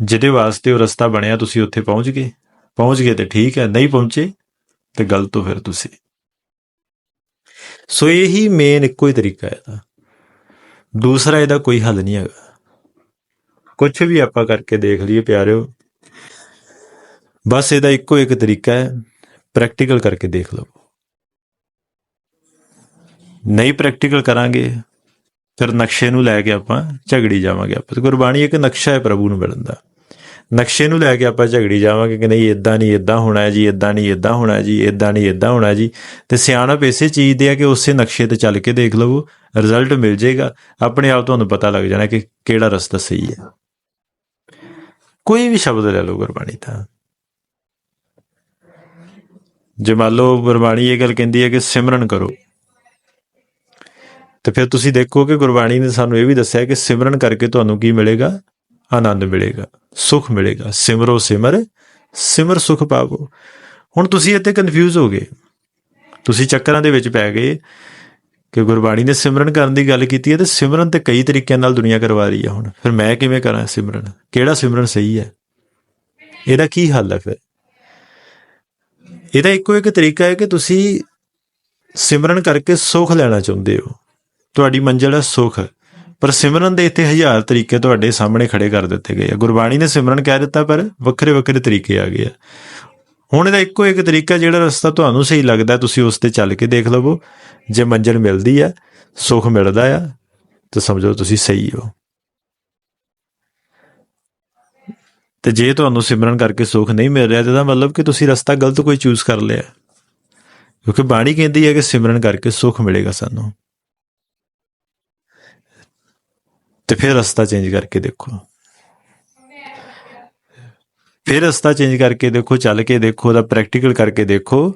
ਜਿਹਦੇ ਵਾਸਤੇ ਉਹ ਰਸਤਾ ਬਣਿਆ, ਤੁਸੀਂ ਉੱਥੇ ਪਹੁੰਚ ਗਏ। ਪਹੁੰਚ ਗਏ ਤੇ ਠੀਕ ਹੈ, ਨਹੀਂ ਪਹੁੰਚੇ ਤੇ ਗਲਤ ਹੋ ਫਿਰ ਤੁਸੀਂ। ਸੋ ਇਹੀ ਮੇਨ ਇੱਕੋ ਹੀ ਤਰੀਕਾ ਹੈ ਇਹਦਾ। ਦੂਸਰਾ ਇਹਦਾ ਕੋਈ ਹੱਲ ਨਹੀਂ ਹੈਗਾ। ਕੁਝ ਵੀ ਆਪਾਂ ਕਰਕੇ ਦੇਖ ਲਈਏ ਪਿਆਰਿਓ, ਬਸ ਇਹਦਾ ਇੱਕੋ ਇੱਕ ਤਰੀਕਾ ਹੈ ਪ੍ਰੈਕਟੀਕਲ ਕਰਕੇ ਦੇਖ ਲਓ। ਨਹੀਂ ਪ੍ਰੈਕਟੀਕਲ ਕਰਾਂਗੇ, ਫਿਰ ਨਕਸ਼ੇ ਨੂੰ ਲੈ ਕੇ ਆਪਾਂ ਝਗੜੀ ਜਾਵਾਂਗੇ ਆਪਾਂ। ਗੁਰਬਾਣੀ ਇੱਕ ਨਕਸ਼ਾ ਹੈ ਪ੍ਰਭੂ ਨੂੰ ਮਿਲਣ ਦਾ। ਨਕਸ਼ੇ ਨੂੰ ਲੈ ਕੇ ਆਪਾਂ ਝਗੜੀ ਜਾਵਾਂਗੇ ਕਿ ਨਹੀਂ ਇਦਾਂ ਨਹੀਂ ਇਦਾਂ ਹੋਣਾ ਹੈ ਜੀ ਇਦਾਂ ਨਹੀਂ ਇਦਾਂ ਹੋਣਾ ਹੈ ਜੀ ਇਦਾਂ ਨਹੀਂ ਇਦਾਂ ਹੋਣਾ ਜੀ। ਤੇ ਸਿਆਣਪ ਇਸੇ ਚੀਜ਼ ਦੇ ਆ ਕਿ ਉਸੇ ਨਕਸ਼ੇ ਤੇ ਚੱਲ ਕੇ ਦੇਖ ਲਵੋ ਰਿਜ਼ਲਟ ਮਿਲ ਜਾਏਗਾ। ਆਪਣੇ ਆਪ ਤੁਹਾਨੂੰ ਪਤਾ ਲੱਗ ਜਾਣਾ ਕਿ ਕਿਹੜਾ ਰਸਤਾ ਸਹੀ ਹੈ। ਕੋਈ ਵੀ ਸ਼ਬਦ ਲੈ ਲਓ ਗੁਰਬਾਣੀ ਤਾਂ। ਜੇ ਮੰਨ ਲਓ ਗੁਰਬਾਣੀ ਇਹ ਗੱਲ ਕਹਿੰਦੀ ਹੈ ਕਿ ਸਿਮਰਨ ਕਰੋ, ਤੇ ਫਿਰ ਤੁਸੀਂ ਦੇਖੋ ਕਿ ਗੁਰਬਾਣੀ ਨੇ ਸਾਨੂੰ ਇਹ ਵੀ ਦੱਸਿਆ ਕਿ ਸਿਮਰਨ ਕਰਕੇ ਤੁਹਾਨੂੰ ਕੀ ਮਿਲੇਗਾ? ਆਨੰਦ ਮਿਲੇਗਾ, ਸੁਖ ਮਿਲੇਗਾ। ਸਿਮਰੋ ਸਿਮਰ ਸਿਮਰ ਸੁਖ ਪਾਵੋ। ਹੁਣ ਤੁਸੀਂ ਇੱਥੇ ਕਨਫਿਊਜ਼ ਹੋ ਗਏ। ਤੁਸੀਂ ਚੱਕਰਾਂ ਦੇ ਵਿੱਚ ਪੈ ਗਏ ਕਿ ਗੁਰਬਾਣੀ ਨੇ ਸਿਮਰਨ ਕਰਨ ਦੀ ਗੱਲ ਕੀਤੀ ਹੈ ਤੇ ਸਿਮਰਨ ਤੇ ਕਈ ਤਰੀਕਿਆਂ ਨਾਲ ਦੁਨੀਆ ਕਰਵਾ ਰਹੀ ਹੈ ਹੁਣ। ਫਿਰ ਮੈਂ ਕਿਵੇਂ ਕਰਾਂ ਸਿਮਰਨ? ਕਿਹੜਾ ਸਿਮਰਨ ਸਹੀ ਹੈ? ਇਹਦਾ ਕੀ ਹੱਲ ਹੈ ਫਿਰ? ਇਹਦਾ ਇੱਕੋ ਇੱਕ ਤਰੀਕਾ ਹੈ ਕਿ ਤੁਸੀਂ ਸਿਮਰਨ ਕਰਕੇ ਸੁਖ ਲੈਣਾ ਚਾਹੁੰਦੇ ਹੋ। ਤੁਹਾਡੀ ਮੰਜ਼ਿਲ ਹੈ ਸੁਖ। ਪਰ ਸਿਮਰਨ ਦੇ ਇੱਥੇ ਹਜ਼ਾਰ ਤਰੀਕੇ ਤੁਹਾਡੇ ਸਾਹਮਣੇ ਖੜੇ ਕਰ ਦਿੱਤੇ ਗਏ ਆ। ਗੁਰਬਾਣੀ ਨੇ ਸਿਮਰਨ ਕਹਿ ਦਿੱਤਾ, ਪਰ ਵੱਖਰੇ ਵੱਖਰੇ ਤਰੀਕੇ ਆ ਗਏ ਆ। ਹੁਣ ਇਹਦਾ ਇੱਕੋ ਇੱਕ ਤਰੀਕਾ ਜਿਹੜਾ ਰਸਤਾ ਤੁਹਾਨੂੰ ਸਹੀ ਲੱਗਦਾ, ਤੁਸੀਂ ਉਸ ਤੇ ਚੱਲ ਕੇ ਦੇਖ ਲਵੋ। ਜੇ ਮੰਜ਼ਿਲ ਮਿਲਦੀ ਆ, ਸੁਖ ਮਿਲਦਾ ਆ, ਤਾਂ ਸਮਝੋ ਤੁਸੀਂ ਸਹੀ ਹੋ। ਤੇ ਜੇ ਤੁਹਾਨੂੰ ਸਿਮਰਨ ਕਰਕੇ ਸੁਖ ਨਹੀਂ ਮਿਲ ਰਿਹਾ, ਤੇ ਇਹਦਾ ਮਤਲਬ ਕਿ ਤੁਸੀਂ ਰਸਤਾ ਗਲਤ ਕੋਈ ਚੂਜ਼ ਕਰ ਲਿਆ। ਕਿਉਂਕਿ ਬਾਣੀ ਕਹਿੰਦੀ ਹੈ ਕਿ ਸਿਮਰਨ ਕਰਕੇ ਸੁਖ ਮਿਲੇਗਾ ਸਾਨੂੰ। ਤੇ ਫਿਰ ਰਸਤਾ ਚੇਂਜ ਕਰਕੇ ਦੇਖੋ। ਫਿਰ ਰਸਤਾ ਚੇਂਜ ਕਰਕੇ ਦੇਖੋ, ਚੱਲ ਕੇ ਦੇਖੋ ਦਾ ਪ੍ਰੈਕਟੀਕਲ ਕਰਕੇ ਦੇਖੋ।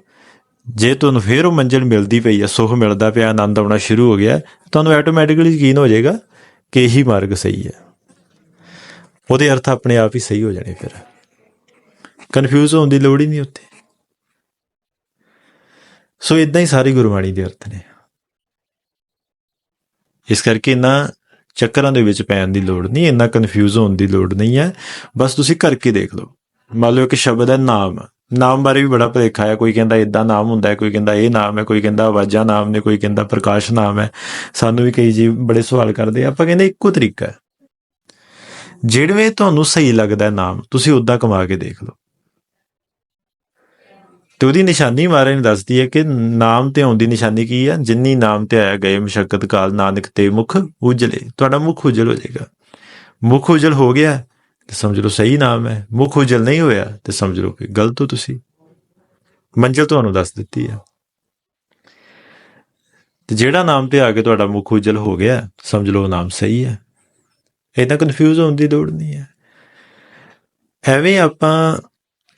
ਜੇ ਤੁਹਾਨੂੰ ਫਿਰ ਉਹ ਮੰਜ਼ਿਲ ਮਿਲਦੀ ਪਈ ਆ, ਸੁਖ ਮਿਲਦਾ ਪਿਆ, ਆਨੰਦ ਆਉਣਾ ਸ਼ੁਰੂ ਹੋ ਗਿਆ, ਤੁਹਾਨੂੰ ਆਟੋਮੈਟਿਕਲੀ ਯਕੀਨ ਹੋ ਜਾਏਗਾ ਕਿ ਇਹੀ ਮਾਰਗ ਸਹੀ ਹੈ। ਉਹਦੇ ਅਰਥ ਆਪਣੇ ਆਪ ਹੀ ਸਹੀ ਹੋ ਜਾਣੇ ਫਿਰ। ਕਨਫਿਊਜ਼ ਹੋਣ ਦੀ ਲੋੜ ਹੀ ਨਹੀਂ ਉੱਥੇ। ਸੋ ਇਦਾਂ ਹੀ ਸਾਰੀ ਗੁਰਬਾਣੀ ਦੇ ਅਰਥ ਨੇ। ਇਸ ਕਰਕੇ ਨਾ ਚੱਕਰਾਂ ਦੇ ਵਿੱਚ ਪੈਣ ਦੀ ਲੋੜ ਨਹੀਂ, ਇੰਨਾ ਕਨਫਿਊਜ਼ ਹੋਣ ਦੀ ਲੋੜ ਨਹੀਂ ਹੈ। ਬਸ ਤੁਸੀਂ ਕਰਕੇ ਦੇਖ ਲਓ। ਮੰਨ ਲਓ ਇੱਕ ਸ਼ਬਦ ਹੈ ਨਾਮ। ਨਾਮ ਬਾਰੇ ਵੀ ਬੜਾ ਭਲੇਖਾ ਹੈ। ਕੋਈ ਕਹਿੰਦਾ ਇਦਾਂ ਨਾਮ ਹੁੰਦਾ ਹੈ, ਕੋਈ ਕਹਿੰਦਾ ਇਹ ਨਾਮ ਹੈ, ਕੋਈ ਕਹਿੰਦਾ ਆਵਾਜ਼ਾਂ ਨਾਮ ਨੇ, ਕੋਈ ਕਹਿੰਦਾ ਪ੍ਰਕਾਸ਼ ਨਾਮ ਹੈ। ਸਾਨੂੰ ਵੀ ਕਈ ਜੀ ਬੜੇ ਸਵਾਲ ਕਰਦੇ ਆਪਾਂ ਕਹਿੰਦੇ ਇੱਕੋ ਤਰੀਕਾ ਹੈ। ਜਿਹੜੇ ਤੁਹਾਨੂੰ ਸਹੀ ਲੱਗਦਾ ਹੈ ਨਾਮ, ਤੁਸੀਂ ਉਦਾਂ ਕਮਾ ਕੇ ਦੇਖ ਲਓ। ਤੇ ਉਹਦੀ ਨਿਸ਼ਾਨੀ ਮਾਰੇ ਨੇ ਦੱਸਦੀ ਹੈ ਕਿ ਨਾਮ ਤੇ ਆਉਣ ਦੀ ਨਿਸ਼ਾਨੀ ਕੀ ਹੈ? ਜਿੰਨੀ ਨਾਮ ਤੇ ਆਇਆ ਗਏ ਮੁਸ਼ਕਲ ਕਾਲ, ਨਾਨਕ ਤੇ ਮੁਖ ਉਜਲੇ। ਤੁਹਾਡਾ ਮੁਖ ਉਜਲ ਹੋ ਜਾਏਗਾ। ਮੁਖ ਉਜਲ ਹੋ ਗਿਆ। ਤੇ ਸਮਝ ਲਓ ਸਹੀ ਨਾਮ ਹੈ। ਮੁਖ ਉਜਲ ਨਹੀਂ ਹੋਇਆ ਤੇ ਸਮਝ ਲਓ ਕਿ ਗਲਤ ਹੋ ਤੁਸੀਂ। ਮੰਜ਼ਿਲ ਤੁਹਾਨੂੰ ਦੱਸ ਦਿੱਤੀ ਹੈ ਤੇ ਜਿਹੜਾ ਨਾਮ ਤੇ ਆ ਕੇ ਤੁਹਾਡਾ ਮੁਖ ਉਜਲ ਹੋ ਗਿਆ, ਸਮਝ ਲਓ ਨਾਮ ਸਹੀ ਹੈ। ਇਦਾਂ ਕਨਫਿਊਜ਼ ਹੋਣ ਦੀ ਲੋੜ ਨਹੀਂ ਹੈ। ਐਵੇਂ ਆਪਾਂ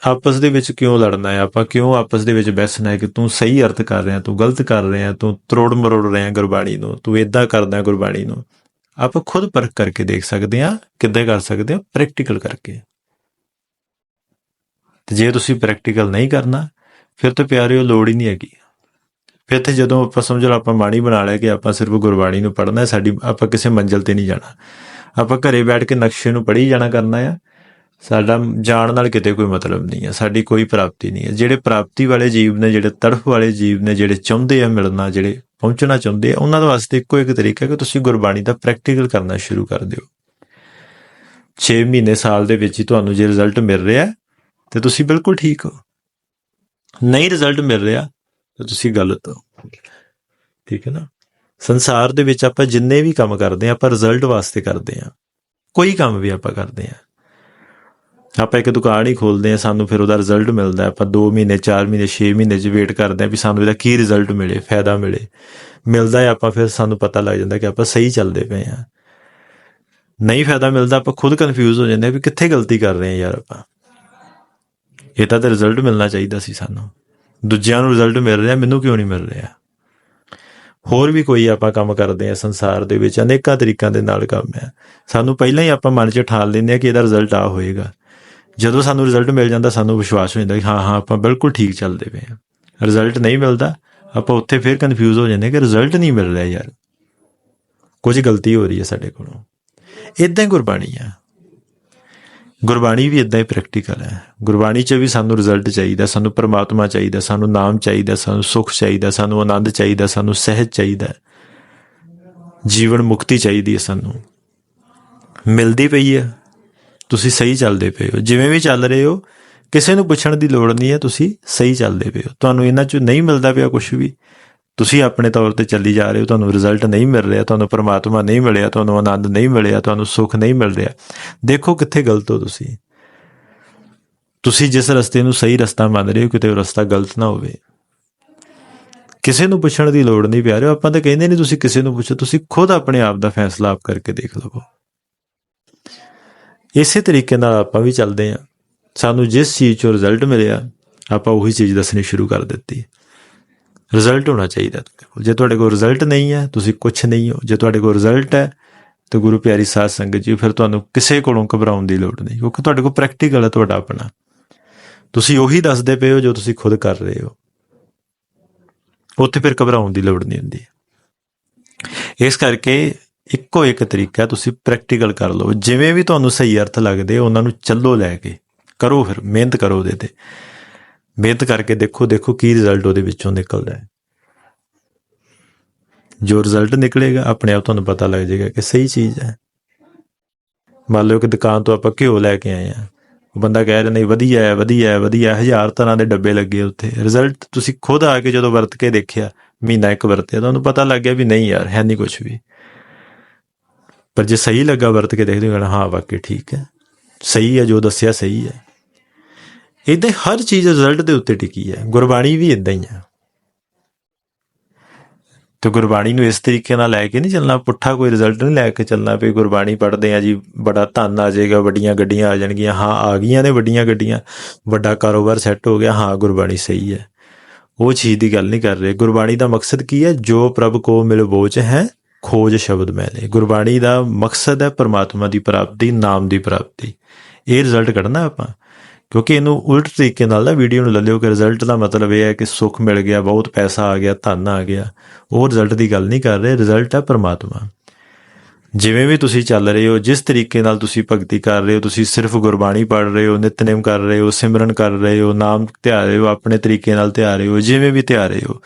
ਆਪਸ ਦੇ ਵਿੱਚ ਕਿਉਂ ਲੜਨਾ ਹੈ? ਆਪਾਂ ਕਿਉਂ ਆਪਸ ਦੇ ਵਿੱਚ ਬੈਸਣਾ ਹੈ ਕਿ ਤੂੰ ਸਹੀ ਅਰਥ ਕਰ ਰਿਹਾ, ਤੂੰ ਗਲਤ ਕਰ ਰਿਹਾ, ਤੂੰ ਤਰੋੜ ਮਰੋੜ ਰਿਹਾ ਗੁਰਬਾਣੀ ਨੂੰ, ਤੂੰ ਇਦਾਂ ਕਰਦਾ ਗੁਰਬਾਣੀ ਨੂੰ? ਆਪਾਂ ਖੁਦ ਪਰਖ ਕਰਕੇ ਦੇਖ ਸਕਦੇ ਹਾਂ, ਕਿੱਦਾਂ ਕਰ ਸਕਦੇ ਹਾਂ ਪ੍ਰੈਕਟੀਕਲ ਕਰਕੇ। ਤੇ ਜੇ ਤੁਸੀਂ ਪ੍ਰੈਕਟੀਕਲ ਨਹੀਂ ਕਰਨਾ, ਫਿਰ ਤਾਂ ਪਿਆਰਿਓ ਲੋੜ ਹੀ ਨਹੀਂ ਹੈਗੀ। ਫਿਰ ਤੇ ਜਦੋਂ ਆਪਾਂ ਸਮਝ ਲਓ, ਆਪਾਂ ਬਾਣੀ ਬਣਾ ਲਿਆ ਕਿ ਆਪਾਂ ਸਿਰਫ ਗੁਰਬਾਣੀ ਨੂੰ ਪੜ੍ਹਨਾ ਹੈ, ਸਾਡੀ, ਆਪਾਂ ਕਿਸੇ ਮੰਜ਼ਿਲ ਤੇ ਨਹੀਂ ਜਾਣਾ। ਆਪਾਂ ਘਰੇ ਬੈਠ ਕੇ ਨਕਸ਼ੇ ਨੂੰ ਪੜ੍ਹੀ ਜਾਣਾ ਕਰਨਾ ਆ ਸਾਡਾ ਜਾਣ ਨਾਲ ਕਿਤੇ ਕੋਈ ਮਤਲਬ ਨਹੀਂ ਹੈ ਸਾਡੀ ਕੋਈ ਪ੍ਰਾਪਤੀ ਨਹੀਂ ਹੈ ਜਿਹੜੇ ਪ੍ਰਾਪਤੀ ਵਾਲੇ ਜੀਵ ਨੇ, ਜਿਹੜੇ ਤੜਫ ਵਾਲੇ ਜੀਵ ਨੇ, ਜਿਹੜੇ ਚਾਹੁੰਦੇ ਆ ਮਿਲਣਾ, ਜਿਹੜੇ ਪਹੁੰਚਣਾ ਚਾਹੁੰਦੇ ਆ, ਉਹਨਾਂ ਦੇ ਵਾਸਤੇ ਇੱਕੋ ਇੱਕ ਤਰੀਕਾ ਕਿ ਤੁਸੀਂ ਗੁਰਬਾਣੀ ਦਾ ਪ੍ਰੈਕਟੀਕਲ ਕਰਨਾ ਸ਼ੁਰੂ ਕਰ ਦਿਓ। 6 ਮਹੀਨੇ ਸਾਲ ਦੇ ਵਿੱਚ ਹੀ ਤੁਹਾਨੂੰ ਜੇ ਰਿਜ਼ਲਟ ਮਿਲ ਰਿਹਾ ਤੇ ਤੁਸੀਂ ਬਿਲਕੁਲ ਠੀਕ ਹੋ। ਨਹੀਂ ਰਿਜ਼ਲਟ ਮਿਲ ਰਿਹਾ, ਤਾਂ ਤੁਸੀਂ ਗਲਤ ਹੋ। ਠੀਕ ਹੈ ਨਾ? ਸੰਸਾਰ ਦੇ ਵਿੱਚ ਆਪਾਂ ਜਿੰਨੇ ਵੀ ਕੰਮ ਕਰਦੇ ਆ, ਆਪਾਂ ਰਿਜ਼ਲਟ ਵਾਸਤੇ ਕਰਦੇ ਆ। ਕੋਈ ਕੰਮ ਵੀ ਆਪਾਂ ਕਰਦੇ ਆ। ਆਪਾਂ ਇੱਕ ਦੁਕਾਨ ਹੀ ਖੋਲਦੇ ਆ ਸਾਨੂੰ ਫਿਰ ਉਹਦਾ ਰਿਜ਼ਲਟ ਮਿਲਦਾ ਆਪਾਂ 2 ਮਹੀਨੇ 4 ਮਹੀਨੇ 6 ਮਹੀਨੇ ਚ ਵੇਟ ਕਰਦੇ ਆ ਵੀ ਸਾਨੂੰ ਇਹਦਾ ਕੀ ਰਿਜ਼ਲਟ ਮਿਲੇ, ਫਾਇਦਾ ਮਿਲੇ। ਮਿਲਦਾ ਹੈ ਆਪਾਂ ਫਿਰ ਸਾਨੂੰ ਪਤਾ ਲੱਗ ਜਾਂਦਾ ਕਿ ਆਪਾਂ ਸਹੀ ਚੱਲਦੇ ਪਏ ਆ ਨਹੀਂ ਫਾਇਦਾ ਮਿਲਦਾ, ਆਪਾਂ ਖੁਦ ਕਨਫਿਊਜ਼ ਹੋ ਜਾਂਦੇ ਆ ਵੀ ਕਿੱਥੇ ਗਲਤੀ ਕਰ ਰਹੇ ਆ ਯਾਰ ਆਪਾਂ। ਇਹ ਤਾਂ ਰਿਜ਼ਲਟ ਮਿਲਣਾ ਚਾਹੀਦਾ ਸੀ ਸਾਨੂੰ। ਦੂਜਿਆਂ ਨੂੰ ਰਿਜ਼ਲਟ ਮਿਲ ਰਿਹਾ, ਮੈਨੂੰ ਕਿਉਂ ਨਹੀਂ ਮਿਲ ਰਿਹਾ? ਹੋਰ ਵੀ ਕੋਈ ਆਪਾਂ ਕੰਮ ਕਰਦੇ ਆ ਸੰਸਾਰ ਦੇ ਵਿੱਚ, ਅਨੇਕਾਂ ਤਰੀਕਾਂ ਦੇ ਨਾਲ ਕੰਮ ਹੈ। ਸਾਨੂੰ ਪਹਿਲਾਂ ਹੀ ਆਪਾਂ ਮਨ 'ਚ ਠਾਲ ਲੈਂਦੇ ਆ ਕਿ ਇਹਦਾ ਰਿਜ਼ਲਟ ਆ ਹੋਏਗਾ। ਜਦੋਂ ਸਾਨੂੰ ਰਿਜ਼ਲਟ ਮਿਲ ਜਾਂਦਾ, ਸਾਨੂੰ ਵਿਸ਼ਵਾਸ ਹੋ ਜਾਂਦਾ ਕਿ ਹਾਂ ਹਾਂ, ਆਪਾਂ ਬਿਲਕੁਲ ਠੀਕ ਚੱਲਦੇ ਪਏ ਆ ਰਿਜ਼ਲਟ ਨਹੀਂ ਮਿਲਦਾ, ਆਪਾਂ ਉੱਥੇ ਫਿਰ ਕਨਫਿਊਜ਼ ਹੋ ਜਾਂਦੇ ਕਿ ਰਿਜ਼ਲਟ ਨਹੀਂ ਮਿਲ ਰਿਹਾ ਯਾਰ। ਕੁਝ ਗਲਤੀ ਹੋ ਰਹੀ ਹੈ ਸਾਡੇ ਕੋਲੋਂ। ਇਦਾਂ ਹੀ ਗੁਰਬਾਣੀ ਆ। ਗੁਰਬਾਣੀ ਵੀ ਇਦਾਂ ਹੀ ਪ੍ਰੈਕਟੀਕਲ ਹੈ। ਗੁਰਬਾਣੀ 'ਚ ਵੀ ਸਾਨੂੰ ਰਿਜ਼ਲਟ ਚਾਹੀਦਾ, ਸਾਨੂੰ ਪਰਮਾਤਮਾ ਚਾਹੀਦਾ, ਸਾਨੂੰ ਨਾਮ ਚਾਹੀਦਾ, ਸਾਨੂੰ ਸੁੱਖ ਚਾਹੀਦਾ, ਸਾਨੂੰ ਆਨੰਦ ਚਾਹੀਦਾ, ਸਾਨੂੰ ਸਹਿਜ ਚਾਹੀਦਾ ਜੀਵਨ ਮੁਕਤੀ ਚਾਹੀਦੀ ਹੈ ਸਾਨੂੰ। ਮਿਲਦੀ ਪਈ ਹੈ। ਤੁਸੀਂ ਸਹੀ ਚੱਲਦੇ ਪਏ ਹੋ। ਜਿਵੇਂ ਵੀ ਚੱਲ ਰਹੇ ਹੋ, ਕਿਸੇ ਨੂੰ ਪੁੱਛਣ ਦੀ ਲੋੜ ਨਹੀਂ ਹੈ, ਤੁਸੀਂ ਸਹੀ ਚੱਲਦੇ ਪਏ ਹੋ। ਤੁਹਾਨੂੰ ਇਹਨਾਂ ਚ ਨਹੀਂ ਮਿਲਦਾ ਪਿਆ ਕੁਝ ਵੀ। ਤੁਸੀਂ ਆਪਣੇ ਤੌਰ ਤੇ ਚੱਲੀ ਜਾ ਰਹੇ ਹੋ, ਤੁਹਾਨੂੰ ਰਿਜ਼ਲਟ ਨਹੀਂ ਮਿਲ ਰਿਹਾ, ਤੁਹਾਨੂੰ ਪਰਮਾਤਮਾ ਨਹੀਂ ਮਿਲਿਆ, ਤੁਹਾਨੂੰ ਆਨੰਦ ਨਹੀਂ ਮਿਲਿਆ, ਤੁਹਾਨੂੰ ਸੁੱਖ ਨਹੀਂ ਮਿਲ ਰਿਹਾ। ਦੇਖੋ ਕਿੱਥੇ ਗਲਤ ਹੋ ਤੁਸੀਂ। ਤੁਸੀਂ ਜਿਸ ਰਸਤੇ ਨੂੰ ਸਹੀ ਰਸਤਾ ਮੰਨ ਰਹੇ ਹੋ, ਕਿਤੇ ਉਹ ਰਸਤਾ ਗਲਤ ਨਾ ਹੋਵੇ। ਕਿਸੇ ਨੂੰ ਪੁੱਛਣ ਦੀ ਲੋੜ ਨਹੀਂ ਪਿਆਰਿਓ ਆਪਾਂ ਤਾਂ ਕਹਿੰਦੇ ਨਹੀਂ ਤੁਸੀਂ ਕਿਸੇ ਨੂੰ ਪੁੱਛੋ, ਤੁਸੀਂ ਖੁਦ ਆਪਣੇ ਆਪ ਦਾ ਫੈਸਲਾ ਆਪ ਕਰਕੇ ਦੇਖ ਲਵੋ। ਇਸੇ ਤਰੀਕੇ ਨਾਲ ਆਪਾਂ ਵੀ ਚੱਲਦੇ ਹਾਂ। ਸਾਨੂੰ ਜਿਸ ਚੀਜ਼ 'ਚੋਂ ਰਿਜ਼ਲਟ ਮਿਲਿਆ, ਆਪਾਂ ਉਹੀ ਚੀਜ਼ ਦੱਸਣੀ ਸ਼ੁਰੂ ਕਰ ਦਿੱਤੀ। ਰਿਜ਼ਲਟ ਹੋਣਾ ਚਾਹੀਦਾ ਤੁਹਾਡੇ ਕੋਲ। ਜੇ ਤੁਹਾਡੇ ਕੋਲ ਰਿਜ਼ਲਟ ਨਹੀਂ ਹੈ, ਤੁਸੀਂ ਕੁਝ ਨਹੀਂ ਹੋ। ਜੇ ਤੁਹਾਡੇ ਕੋਲ ਰਿਜ਼ਲਟ ਹੈ, ਤਾਂ ਗੁਰੂ ਪਿਆਰੀ ਸਾਧ ਸੰਗਤ ਜੀ, ਫਿਰ ਤੁਹਾਨੂੰ ਕਿਸੇ ਕੋਲੋਂ ਘਬਰਾਉਣ ਦੀ ਲੋੜ ਨਹੀਂ, ਕਿਉਂਕਿ ਤੁਹਾਡੇ ਕੋਲ ਪ੍ਰੈਕਟੀਕਲ ਹੈ ਤੁਹਾਡਾ ਆਪਣਾ। ਤੁਸੀਂ ਉਹੀ ਦੱਸਦੇ ਪਏ ਹੋ ਜੋ ਤੁਸੀਂ ਖੁਦ ਕਰ ਰਹੇ ਹੋ। ਉੱਥੇ ਫਿਰ ਘਬਰਾਉਣ ਦੀ ਲੋੜ ਨਹੀਂ ਹੁੰਦੀ। ਇਸ ਕਰਕੇ ਇੱਕੋ ਇੱਕ ਤਰੀਕਾ ਤੁਸੀਂ ਪ੍ਰੈਕਟੀਕਲ ਕਰ ਲਓ। ਜਿਵੇਂ ਵੀ ਤੁਹਾਨੂੰ ਸਹੀ ਅਰਥ ਲੱਗਦੇ, ਉਹਨਾਂ ਨੂੰ ਚੱਲੋ ਲੈ ਕੇ। ਕਰੋ ਫਿਰ, ਮਿਹਨਤ ਕਰੋ ਉਹਦੇ ਤੇ। ਮਿਹਨਤ ਕਰਕੇ ਦੇਖੋ ਦੇਖੋ ਕੀ ਰਿਜ਼ਲਟ ਉਹਦੇ ਵਿੱਚੋਂ ਨਿਕਲਦਾ ਹੈ। ਜੋ ਰਿਜ਼ਲਟ ਨਿਕਲੇਗਾ, ਆਪਣੇ ਆਪ ਤੁਹਾਨੂੰ ਪਤਾ ਲੱਗ ਜਾਏਗਾ ਕਿ ਸਹੀ ਚੀਜ਼ ਹੈ। ਮੰਨ ਲਓ ਕਿ ਦੁਕਾਨ ਤੋਂ ਆਪਾਂ ਘਿਓ ਲੈ ਕੇ ਆਏ ਆ ਉਹ ਬੰਦਾ ਕਹਿ ਰਿਹਾ, ਨਹੀਂ, ਵਧੀਆ ਹੈ ਵਧੀਆ ਹੈ, ਵਧੀਆ ਹਜ਼ਾਰ ਤਰ੍ਹਾਂ ਦੇ ਡੱਬੇ ਲੱਗੇ ਉੱਥੇ। ਰਿਜ਼ਲਟ ਤੁਸੀਂ ਖੁਦ ਆ ਕੇ ਜਦੋਂ ਵਰਤ ਕੇ ਦੇਖਿਆ, ਮਹੀਨਾ ਇੱਕ ਵਰਤਿਆ ਤੁਹਾਨੂੰ ਪਤਾ ਲੱਗ ਗਿਆ ਵੀ ਨਹੀਂ ਯਾਰ, ਹੈ ਨਹੀਂ ਕੁਝ ਵੀ। ਪਰ ਜੇ ਸਹੀ ਲੱਗਾ ਵਰਤ ਕੇ ਦੇਖਦੇ ਹੋ ਹਾਂ, ਵਾਕਈ ਠੀਕ ਹੈ। ਸਹੀ ਹੈ, ਜੋ ਦੱਸਿਆ ਸਹੀ ਹੈ। ਇਦਾਂ ਹਰ ਚੀਜ਼ ਰਿਜ਼ਲਟ ਦੇ ਉੱਤੇ ਟਿਕੀ ਹੈ। ਗੁਰਬਾਣੀ ਵੀ ਇਦਾਂ ਹੀ ਹੈ। ਤੇ ਗੁਰਬਾਣੀ ਨੂੰ ਇਸ ਤਰੀਕੇ ਨਾਲ ਲੈ ਕੇ ਨਹੀਂ ਚੱਲਣਾ। ਪੁੱਠਾ ਕੋਈ ਰਿਜ਼ਲਟ ਨਹੀਂ ਲੈ ਕੇ ਚੱਲਣਾ ਵੀ ਗੁਰਬਾਣੀ ਪੜ੍ਹਦੇ ਆ ਜੀ, ਬੜਾ ਧਨ ਆ ਜਾਏਗਾ, ਵੱਡੀਆਂ ਗੱਡੀਆਂ ਆ ਜਾਣਗੀਆਂ। ਹਾਂ, ਆ ਗਈਆਂ ਨੇ ਵੱਡੀਆਂ ਗੱਡੀਆਂ। ਵੱਡਾ ਕਾਰੋਬਾਰ ਸੈੱਟ ਹੋ ਗਿਆ। ਹਾਂ, ਗੁਰਬਾਣੀ ਸਹੀ ਹੈ। ਉਹ ਚੀਜ਼ ਦੀ ਗੱਲ ਨਹੀਂ ਕਰ ਰਹੇ। ਗੁਰਬਾਣੀ ਦਾ ਮਕਸਦ ਕੀ ਹੈ? ਜੋ ਪ੍ਰਭ ਕੋ ਮਿਲ ਬੋਚ ਹੈ ਖੋਜ ਸ਼ਬਦ ਮੈਲੇ ਗੁਰਬਾਣੀ ਦਾ ਮਕਸਦ ਹੈ ਪਰਮਾਤਮਾ ਦੀ ਪ੍ਰਾਪਤੀ, ਨਾਮ ਦੀ ਪ੍ਰਾਪਤੀ। ਇਹ ਰਿਜ਼ਲਟ ਕੱਢਣਾ ਆਪਾਂ। ਕਿਉਂਕਿ ਇਹਨੂੰ ਉਲਟ ਤਰੀਕੇ ਨਾਲ ਨਾ ਵੀਡੀਓ ਨੂੰ ਲੈ ਲਿਓ ਕਿ ਰਿਜ਼ਲਟ ਦਾ ਮਤਲਬ ਇਹ ਹੈ ਕਿ ਸੁੱਖ ਮਿਲ ਗਿਆ, ਬਹੁਤ ਪੈਸਾ ਆ ਗਿਆ, ਧਨ ਆ ਗਿਆ। ਉਹ ਰਿਜ਼ਲਟ ਦੀ ਗੱਲ ਨਹੀਂ ਕਰ ਰਹੇ। ਰਿਜ਼ਲਟ ਹੈ ਪਰਮਾਤਮਾ। ਜਿਵੇਂ ਵੀ ਤੁਸੀਂ ਚੱਲ ਰਹੇ ਹੋ, ਜਿਸ ਤਰੀਕੇ ਨਾਲ ਤੁਸੀਂ ਭਗਤੀ ਕਰ ਰਹੇ ਹੋ, ਤੁਸੀਂ ਸਿਰਫ ਗੁਰਬਾਣੀ ਪੜ੍ਹ ਰਹੇ ਹੋ ਨਿਤਨੇਮ ਕਰ ਰਹੇ ਹੋ, ਸਿਮਰਨ ਕਰ ਰਹੇ ਹੋ, ਨਾਮ ਧਿਆ ਰਹੇ ਹੋ, ਆਪਣੇ ਤਰੀਕੇ ਨਾਲ ਧਿਆ ਰਹੇ ਹੋ, ਜਿਵੇਂ ਵੀ ਧਿਆ ਰਹੇ ਹੋ,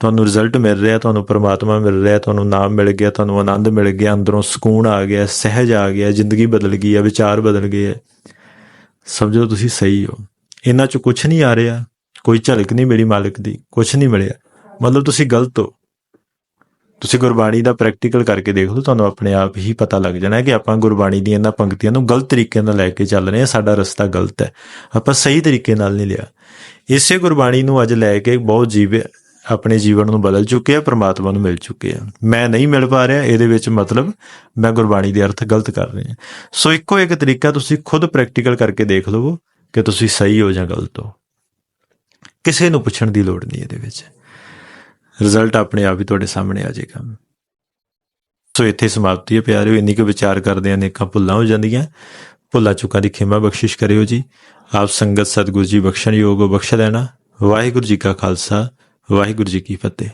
ਤੁਹਾਨੂੰ ਰਿਜ਼ਲਟ ਮਿਲ ਰਿਹਾ, ਤੁਹਾਨੂੰ ਪਰਮਾਤਮਾ ਮਿਲ ਰਿਹਾ, ਤੁਹਾਨੂੰ ਨਾਮ ਮਿਲ ਗਿਆ, ਤੁਹਾਨੂੰ ਆਨੰਦ ਮਿਲ ਗਿਆ, ਅੰਦਰੋਂ ਸਕੂਨ ਆ ਗਿਆ, ਸਹਿਜ ਆ ਗਿਆ, ਜ਼ਿੰਦਗੀ ਬਦਲ ਗਈ ਹੈ ਵਿਚਾਰ ਬਦਲ ਗਏ ਹੈ ਸਮਝੋ ਤੁਸੀਂ ਸਹੀ ਹੋ। ਇਹਨਾਂ ਚ ਕੁਝ ਨਹੀਂ ਆ ਰਿਹਾ, ਕੋਈ ਝਲਕ ਨਹੀਂ ਮੇਰੀ ਮਾਲਕ ਦੀ ਕੁਝ ਨਹੀਂ ਮਿਲਿਆ। ਮਤਲਬ ਤੁਸੀਂ ਗਲਤ ਹੋ। ਤੁਸੀਂ ਗੁਰਬਾਣੀ ਦਾ ਪ੍ਰੈਕਟੀਕਲ ਕਰਕੇ ਦੇਖ ਲਓ, ਤੁਹਾਨੂੰ ਆਪਣੇ ਆਪ ਹੀ ਪਤਾ ਲੱਗ ਜਾਣਾ ਹੈ ਕਿ ਆਪਾਂ ਗੁਰਬਾਣੀ ਦੀਆਂ ਇਹਨਾਂ ਪੰਕਤੀਆਂ ਨੂੰ ਗਲਤ ਤਰੀਕੇ ਨਾਲ ਲੈ ਕੇ ਚੱਲ ਰਹੇ ਹਾਂ, ਸਾਡਾ ਰਸਤਾ ਗਲਤ ਹੈ। ਆਪਾਂ ਸਹੀ ਤਰੀਕੇ ਨਾਲ ਨਹੀਂ ਲਿਆ। ਇਸੇ ਗੁਰਬਾਣੀ ਨੂੰ ਅੱਜ ਲੈ ਕੇ ਬਹੁਤ ਜੀਵ ਆਪਣੇ ਜੀਵਨ ਨੂੰ ਬਦਲ ਚੁੱਕੇ ਆ, ਪ੍ਰਮਾਤਮਾ ਨੂੰ ਮਿਲ ਚੁੱਕੇ ਆ। ਮੈਂ ਨਹੀਂ ਮਿਲ ਪਾ ਰਿਹਾ, ਇਹਦੇ ਵਿੱਚ ਮਤਲਬ ਮੈਂ ਗੁਰਬਾਣੀ ਦੇ ਅਰਥ ਗਲਤ ਕਰ ਰਿਹਾ ਸੋ ਇੱਕੋ ਇੱਕ ਤਰੀਕਾ ਤੁਸੀਂ ਖੁਦ ਪ੍ਰੈਕਟੀਕਲ ਕਰਕੇ ਦੇਖ ਲਵੋ ਕਿ ਤੁਸੀਂ ਸਹੀ ਹੋ ਜਾਂ ਗਲਤ ਹੋ। ਕਿਸੇ ਨੂੰ ਪੁੱਛਣ ਦੀ ਲੋੜ ਨਹੀਂ ਇਹਦੇ ਵਿੱਚ। ਰਿਜ਼ਲਟ ਆਪਣੇ ਆਪ ਹੀ ਤੁਹਾਡੇ ਸਾਹਮਣੇ ਆ ਜਾਏਗਾ। ਸੋ ਇੱਥੇ ਸਮਾਪਤੀ ਹੈ ਪਿਆਰਿਓ, ਇੰਨੀ ਕੁ ਵਿਚਾਰ ਕਰਦੇ ਆ ਅਨੇਕਾਂ ਭੁੱਲਾਂ ਹੋ ਜਾਂਦੀਆਂ। ਭੁੱਲਾਂ ਚੁੱਕਾਂ ਦੀ ਖਿਮਾ ਬਖਸ਼ਿਸ਼ ਕਰਿਓ ਜੀ। ਆਪ ਸੰਗਤ ਸਤਿਗੁਰੂ ਜੀ ਬਖਸ਼ਣ ਯੋਗ ਬਖਸ਼ ਲੈਣਾ। ਵਾਹਿਗੁਰੂ ਜੀ ਕਾ ਖਾਲਸਾ, ਵਾਹਿਗੁਰੂ ਜੀ ਕੀ ਫਤਿਹ।